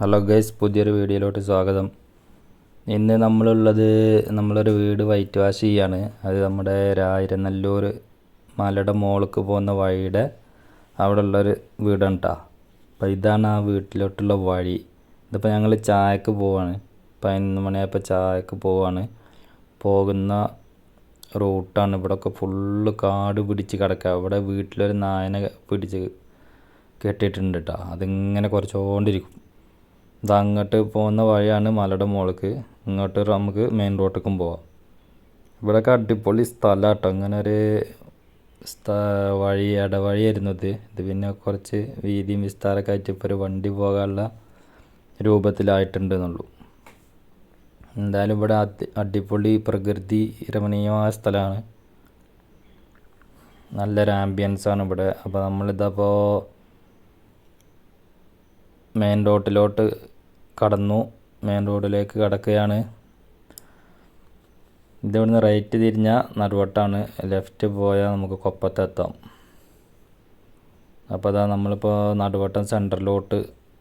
Hello guys പുതിയൊരു വീഡിയോയിലോട്ട് സ്വാഗതം. ഇന്ന് നമ്മളുള്ളത് നമ്മളൊരു വീട് വൈറ്റ് വാഷ് ചെയ്യാണ്. അത് നമ്മുടെ രായിരനല്ലൂർ മലയുടെ മോൾക്ക് പോകുന്ന വഴിയുടെ അവിടെ ഉള്ളൊരു വീടാണ് കേട്ടോ അപ്പോൾ ഇതാണ് ആ വീട്ടിലോട്ടുള്ള വഴി. ഇതിപ്പോൾ ഞങ്ങൾ ചായക്ക് പോവാണ്. പതിനൊന്ന് മണിയായപ്പോൾ ചായക്ക് പോവാണ്. പോകുന്ന റൂട്ടാണ് ഇവിടെയൊക്കെ ഫുള്ള് കാട് പിടിച്ച് കിടക്കുക. ഇവിടെ വീട്ടിലൊരു നായനെ പിടിച്ച് കെട്ടിയിട്ടുണ്ട് കേട്ടോ അതിങ്ങനെ കുറച്ചുകൊണ്ടിരിക്കും ഇത് അങ്ങോട്ട് പോകുന്ന വഴിയാണ് മലയുടെ മുകൾക്ക്. ഇങ്ങോട്ട് നമുക്ക് മെയിൻ റോഡേക്കും പോവാം. ഇവിടെയൊക്കെ അടിപൊളി സ്ഥലം കേട്ടോ ഇങ്ങനെ ഒരു വഴി ഇടവഴിയായിരുന്നു ഇത്. ഇത് പിന്നെ കുറച്ച് വീതിയും വിസ്താരമൊക്കെ ആയിട്ട് ഇപ്പോൾ ഒരു വണ്ടി പോകാനുള്ള രൂപത്തിലായിട്ടുണ്ട് എന്നുള്ളൂ എന്തായാലും ഇവിടെ അടി അടിപൊളി പ്രകൃതി രമണീയമായ സ്ഥലമാണ്. നല്ലൊരു ആംബിയൻസ് ആണ് ഇവിടെ. അപ്പോൾ നമ്മളിതപ്പോൾ മെയിൻ റോഡിലോട്ട് കടന്നു. മെയിൻ റോഡിലേക്ക് കടക്കുകയാണ്. ഇതിവിടുന്ന് റൈറ്റ് തിരിഞ്ഞാൽ നടുവട്ടാണ്. ലെഫ്റ്റ് പോയാൽ നമുക്ക് കൊപ്പത്തെത്താം അപ്പോൾ അതാ നമ്മളിപ്പോൾ നടുവട്ടം സെന്ററിലോട്ട്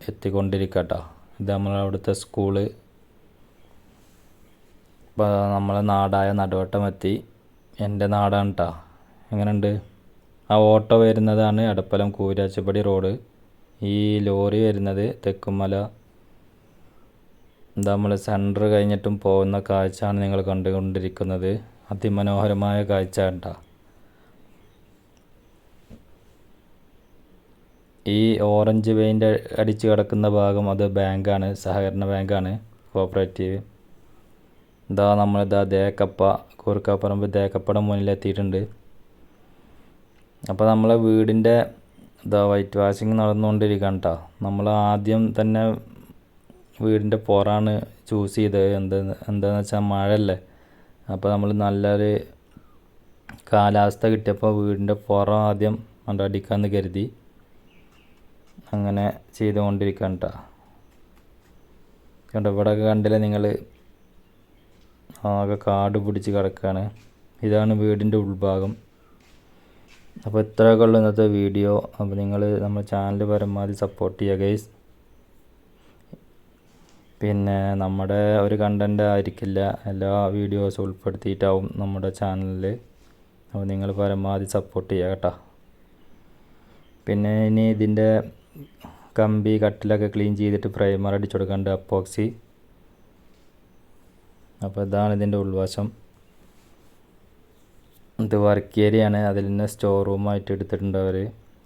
എത്തിക്കൊണ്ടിരിക്കട്ടോ. ഇത് നമ്മളെ അവിടുത്തെ സ്കൂൾ ഇപ്പോൾ നമ്മളെ നാടായ നടുവട്ടം എത്തി. എന്റെ നാടാണ് കേട്ടോ എങ്ങനെയുണ്ട്? ആ ഓട്ടോ വരുന്നതാണ് എടപ്പലം കൂരാച്ചപ്പടി റോഡ് ഈ ലോറി വരുന്നത് തെക്കുമല. നമ്മൾ സെന്റർ കഴിഞ്ഞിട്ടും പോകുന്ന കാഴ്ചയാണ് നിങ്ങൾ കണ്ടുകൊണ്ടിരിക്കുന്നത്. അതിമനോഹരമായ കാഴ്ച കേട്ടോ ഈ ഓറഞ്ച് പെയിന്റ് അടിച്ച് കിടക്കുന്ന ഭാഗം അത് ബാങ്കാണ് സഹകരണ ബാങ്കാണ് കോപ്പറേറ്റീവ് ഇതാ നമ്മളിതാ ദേക്കപ്പ കൂർക്കാപ്പറമ്പ് ദേക്കപ്പയുടെ മുന്നിലെത്തിയിട്ടുണ്ട്. അപ്പോൾ നമ്മളെ വീടിന്റെ ഇതാ വൈറ്റ് വാഷിങ് നടന്നുകൊണ്ടിരിക്കുകയാണ് കേട്ടോ നമ്മൾ ആദ്യം തന്നെ വീടിന്റെ പുറമാണ് ചൂസ് ചെയ്തത്. എന്താ എന്താണെന്ന് വെച്ചാൽ മഴയല്ലേ. അപ്പോൾ നമ്മൾ നല്ലൊരു കാലാവസ്ഥ കിട്ടിയപ്പോൾ വീടിന്റെ പുറം ആദ്യം കൊണ്ട് അടിക്കാമെന്ന് കരുതി അങ്ങനെ ചെയ്തുകൊണ്ടിരിക്കുകയാണ് കേട്ടോ കണ്ടോ ഇവിടെ കണ്ടില്ലേ നിങ്ങൾ ആകെ കാട് പിടിച്ച് കിടക്കുകയാണ്. ഇതാണ് വീടിന്റെ ഉൾഭാഗം. അപ്പോൾ ഇത്രയൊക്കെ ഉള്ളൂ ഇന്നത്തെ വീഡിയോ. അപ്പോൾ നിങ്ങൾ നമ്മൾ ചാനൽ പരമാവധി സപ്പോർട്ട് ചെയ്യുക ഗൈസ് പിന്നെ നമ്മുടെ ഒരു കണ്ടന്റ് ആയിരിക്കില്ല എല്ലാ വീഡിയോസും ഉൾപ്പെടുത്തിയിട്ടാവും നമ്മുടെ ചാനലിൽ അപ്പോൾ നിങ്ങൾ പരമാവധി സപ്പോർട്ട് ചെയ്യുക കേട്ടോ. പിന്നെ ഇനി ഇതിന്റെ കമ്പി കട്ടിലൊക്കെ ക്ലീൻ ചെയ്തിട്ട് പ്രൈമർ അടിച്ചു കൊടുക്കേണ്ട അപ്പോക്സി അപ്പോൾ ഇതാണ് ഇതിന്റെ ഉൾവശം. ഇത് വർക്ക് ആണ് അതിൽ തന്നെ സ്റ്റോർ റൂമായിട്ട് എടുത്തിട്ടുണ്ട് അവർ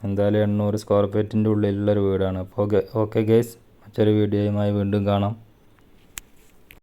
എന്തായാലും എണ്ണൂറ് സ്ക്വയർ ഫീറ്റിന്റെ ഉള്ളിലുള്ളൊരു വീടാണ്. അപ്പോൾ ഓക്കെ ഗൈസ് മറ്റൊരു വീഡിയോയുമായി വീണ്ടും കാണാം.